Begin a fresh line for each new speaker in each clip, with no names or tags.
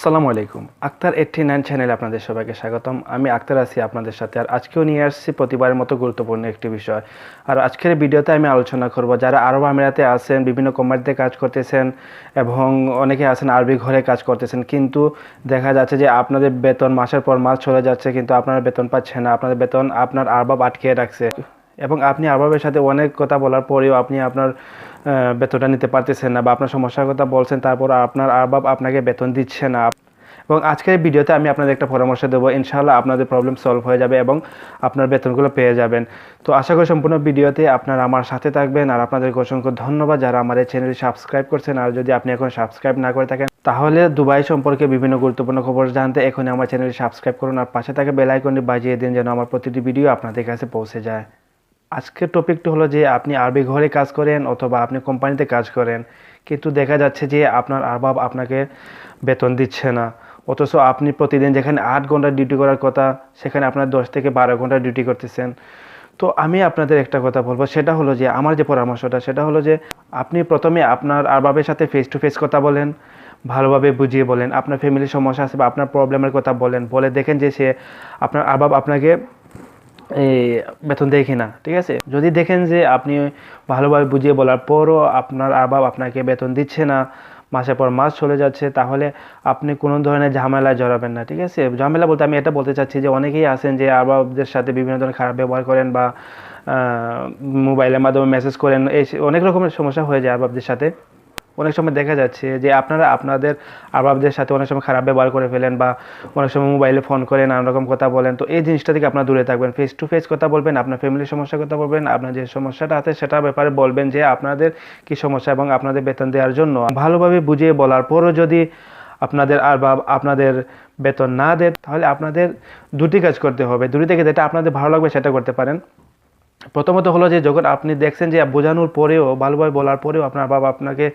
আসসালামু আলাইকুম। Akter eighty nine চ্যানেলে আপনাদের সবাইকে স্বাগতম। আমি আক্তার আছি আপনাদের সাথে আর আজকেও নিয়ে আসছি প্রতিবারের মতো গুরুত্বপূর্ণ একটি বিষয়। আর আজকের ভিডিওতে আমি আলোচনা করব যারা আরব আমিরাতে আছেন, বিভিন্ন কোম্পানিতে কাজ করতেছেন এবং অনেকে আছেন আরবি ঘরে কাজ করতেছেন, কিন্তু দেখা যাচ্ছে যে আপনাদের বেতন মাসের পর মাস চলে যাচ্ছে, কিন্তু আপনারা বেতন পাচ্ছেন না। আপনাদের বেতন আপনার আরবাব আটকে রাখছে। এবং আপনি আরবাবের সাথে অনেক কথা বলার পরেও আপনি আপনার বেতনটা নিতে পারতেছেন না বা আপনার সমস্যার কথা বলছেন, তারপর আপনার আরবাব আপনাকে বেতন দিচ্ছে না। এবং আজকের ভিডিওতে আমি আপনাদের একটা পরামর্শ দেবো, ইনশাআল্লাহ আপনাদের প্রবলেম সলভ হয়ে যাবে এবং আপনার বেতনগুলো পেয়ে যাবেন। তো আশা করি সম্পূর্ণ ভিডিওতে আপনারা আমার সাথে থাকবেন আর আপনাদেরকে অসংখ্য ধন্যবাদ যারা আমার এই চ্যানেলটি সাবস্ক্রাইব করছেন আর যদি আপনি এখন সাবস্ক্রাইব না করে থাকেন, তাহলে দুবাই সম্পর্কে বিভিন্ন গুরুত্বপূর্ণ খবর জানতে এখন আমার চ্যানেলটি সাবস্ক্রাইব করুন আর পাশে থাকা বেল আইকনটি বাজিয়ে দিন যেন আমার প্রতিটি ভিডিও আপনাদের কাছে পৌঁছে যায়। আজকের টপিকটা হলো যে আপনি আরবি ঘরে কাজ করেন অথবা আপনি কোম্পানিতে কাজ করেন, কিন্তু দেখা যাচ্ছে যে আপনার আরবাব আপনাকে বেতন দিচ্ছে না। অথচ আপনি প্রতিদিন যেখানে আট ঘণ্টা ডিউটি করার কথা, সেখানে আপনার দশ থেকে বারো ঘণ্টা ডিউটি করতেছেন। তো আমি আপনাদের একটা কথা বলব, সেটা হলো যে আমার যে পরামর্শটা, সেটা হলো যে আপনি প্রথমে আপনার আরবাবের সাথে ফেস টু ফেস কথা বলেন, ভালোভাবে বুঝিয়ে বলেন, আপনার ফ্যামিলির সমস্যা আছে বা আপনার প্রবলেমের কথা বলেন, বলে দেখেন যে সে, আপনার আরবাব আপনাকে বেতন দেয় কিনা, ঠিক আছে? যদি দেখেন যে আপনি ভালোভাবে বুঝিয়ে বলার পরও আপনার আবাব আপনাকে বেতন দিচ্ছে না, মাসের পর মাস চলে যাচ্ছে, তাহলে আপনি কোনো ধরনের ঝামেলায় জড়াবেন না, ঠিক আছে? ঝামেলা বলতে আমি এটা বলতে চাচ্ছি যে অনেকেই আছেন যে আবাবদের সাথে বিভিন্ন ধরনের খারাপ ব্যবহার করেন বা মোবাইলের মাধ্যমে মেসেজ করেন, এই অনেক রকমের সমস্যা হয়ে যায় আবাবদের সাথে। অনেক সময় দেখা যাচ্ছে যে আপনারা আপনাদের আরবাবদের সাথে অনেক সময় খারাপ ব্যবহার করে ফেলেন বা অনেক সময় মোবাইলে ফোন করে নানা রকম কথা বলেন। তো এই জিনিসটা থেকে আপনারা দূরে থাকবেন। ফেস টু ফেস কথা বলবেন, আপনার ফ্যামিলির সমস্যার কথা বলবেন, আপনার যে সমস্যাটা আছে সেটার ব্যাপারে বলবেন যে আপনাদের কি সমস্যা এবং আপনাদের বেতন দেওয়ার জন্য। ভালোভাবে বুঝিয়ে বলার পরও যদি আপনাদের আর আপনাদের বেতন না দেয়, তাহলে আপনাদের দুটি কাজ করতে হবে। দুটি থেকে যেটা আপনাদের ভালো লাগবে সেটা করতে পারেন। প্রথমত হলো যে, যখন আপনি দেখছেন যে বোঝানোর পরেও ভালোভাবে বলার পরেও আপনার বাবা আপনাকে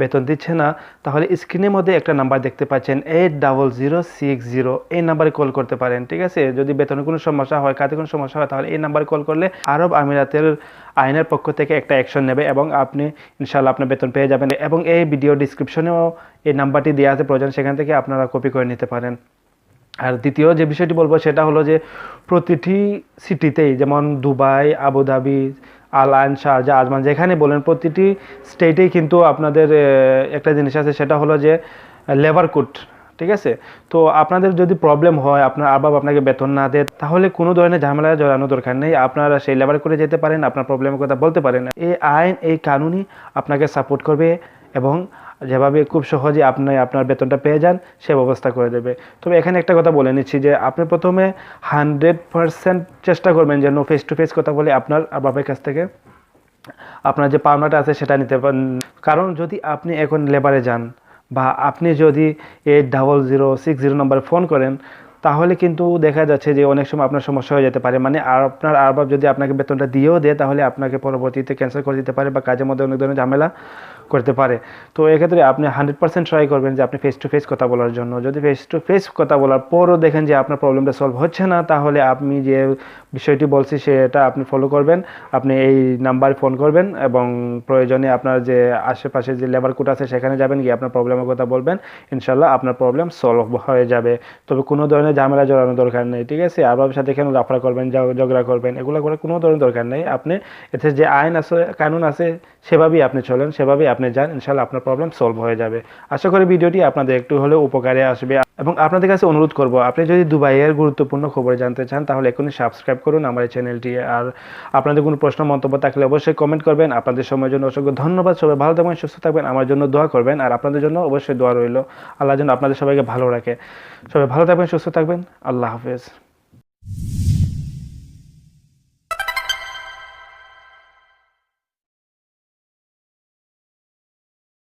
বেতন দিচ্ছে না, তাহলে স্ক্রিনের মধ্যে একটা নাম্বার দেখতে পাচ্ছেন eight double zero six zero এই নাম্বারে কল করতে পারেন, ঠিক আছে? যদি বেতনের কোনো সমস্যা হয় কাজে কোনো সমস্যা হয়, তাহলে এই নাম্বারে কল করলে আরব আমিরাতের আইনের পক্ষ থেকে একটা অ্যাকশন নেবে এবং আপনি ইনশাল্লাহ আপনার বেতন পেয়ে যাবেন এবং এই ভিডিও ডিসক্রিপশনেও এই নাম্বারটি দেওয়া আছে, প্রয়োজন সেখান থেকে আপনারা কপি করে নিতে পারেন। আর দ্বিতীয় যে বিষয়টি বলব সেটা হলো যে প্রতিটি সিটিতেই যেমন দুবাই, আবুধাবি আল আইন শারজা, আজমান, যেখানে বলেন, প্রতিটি স্টেটেই কিন্তু আপনাদের একটা জিনিস আছে, সেটা হলো যে লেবার কোড ঠিক আছে? তো আপনাদের যদি প্রবলেম হয়, আপনার আবাব আপনাকে বেতন না দেয়, তাহলে কোনো ধরনের ঝামেলায় জড়ানো দরকার নেই। আপনারা সেই লেবার করে যেতে পারেন, আপনার প্রবলেমের কথা বলতে পারেন। এই আইন, এই কানুনই আপনাকে সাপোর্ট করবে এবং যেভাবে খুব সহজে আপনি আপনার বেতনটা পেয়ে যান, সে ব্যবস্থা করে দেবে। তবে এখানে একটা কথা বলে নিচ্ছি যে, আপনি প্রথমে হান্ড্রেড পারসেন্ট চেষ্টা করবেন যেন ফেস টু ফেস কথা বলে আপনার বাবার কাছ থেকে আপনার যে পাওনাটা আছে সেটা নিতে পারেন। কারণ যদি আপনি এখন লেবারে যান বা আপনি যদি eight double zero six zero নম্বরে ফোন করেন, তাহলে কিন্তু দেখা যাচ্ছে যে, অনেক সময় আপনার সমস্যা হয়ে যেতে পারে। মানে আর আপনার আরবাব যদি আপনাকে বেতনটা দিয়েও দেয়, তাহলে আপনাকে পরবর্তীতে ক্যান্সেল করে দিতে পারে বা কাজের মধ্যে অনেক ধরনের ঝামেলা করতে পারে। তো এক্ষেত্রে আপনি হান্ড্রেড পার্সেন্ট ট্রাই করবেন যে আপনি ফেস টু ফেস কথা বলার জন্য। যদি ফেস টু ফেস কথা বলার পরও দেখেন যে আপনার প্রবলেমটা সলভ হচ্ছে না, তাহলে আপনি যে বিষয়টি বলছি সেটা আপনি ফলো করবেন। আপনি এই নাম্বারে ফোন করবেন এবং প্রয়োজনে আপনার যে আশেপাশে যে লেবার কোড আছে সেখানে যাবেন, গিয়ে আপনার প্রবলেমের কথা বলবেন। ইনশাল্লাহ আপনার প্রবলেম সলভ হয়ে যাবে। তবে কোনো ধরনের ঝামেলা জড়ানো দরকার নেই, ঠিক আছে? আরবার সাথে কেন লাফড়া করবেন ঝগড়া করবেন, এগুলো করে কোনো ধরনের দরকার নেই। আপনি এতে যে আইন আছে, কানুন আছে, সেভাবেই আপনি চলেন, সেভাবেই আপনি যান ইনশাল্লাহ আপনার প্রবলেম সলভ হয়ে যাবে। আশা করি ভিডিওটি আপনাদের একটু হলেও উপকারে আসবে। এবং আপনাদের কাছে অনুরোধ করব, আপনি যদি দুবাইয়ের গুরুত্বপূর্ণ খবর জানতে চান, তাহলে এখনই সাবস্ক্রাইব করুন আমার চ্যানেলটি আর আপনাদের কোনো প্রশ্ন, মন্তব্য থাকলে অবশ্যই কমেন্ট করবেন। আপনাদের সময়ের জন্য অসংখ্য ধন্যবাদ। সবাই ভালো থাকবেন, সুস্থ থাকবেন, আমার জন্য দোয়া করবেন। আর আপনাদের জন্য অবশ্যই দোয়া রইল। আল্লাহ যেন আপনাদের সবাইকে ভালো রাখে। সবাই ভালো থাকবেন, সুস্থ থাকবেন। আল্লাহ হাফেজ।